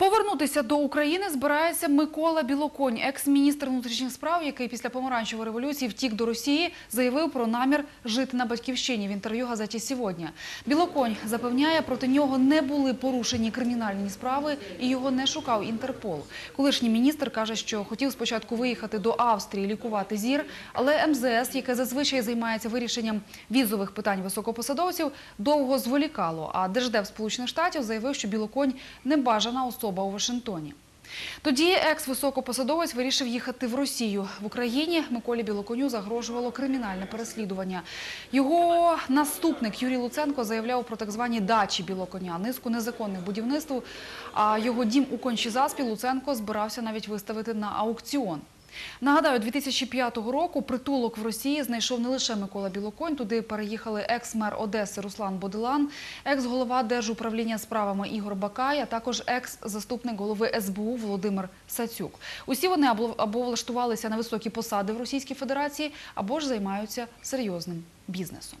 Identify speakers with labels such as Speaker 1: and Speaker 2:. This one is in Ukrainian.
Speaker 1: Повернутися до України збирається Микола Білоконь, екс-міністр внутрішніх справ, який після помаранчевої революції втік до Росії, заявив про намір жити на батьківщині в інтерв'ю газеті «Сьогодні». Білоконь запевняє, проти нього не були порушені кримінальні справи і його не шукав Інтерпол. Колишній міністр каже, що хотів спочатку виїхати до Австрії лікувати зір, але МЗС, яке зазвичай займається вирішенням візових питань високопосадовців, довго зволікало. А Держдеп Сполучених Штатів заявив, що Білоконь небажана особа у Вашингтоні. Тоді екс-високопосадовець вирішив їхати в Росію. В Україні Миколі Білоконю загрожувало кримінальне переслідування. Його наступник Юрій Луценко заявляв про так звані дачі Білоконя, низку незаконних будівництв. А його дім у Кончі-Заспі Луценко збирався навіть виставити на аукціон. Нагадаю, 2005 року притулок в Росії знайшов не лише Микола Білоконь. Туди переїхали екс-мер Одеси Руслан Бодилан, екс-голова Держуправління справами Ігор Бакай, а також екс-заступник голови СБУ Володимир Сацюк. Усі вони або влаштувалися на високі посади в Російській Федерації, або ж займаються серйозним бізнесом.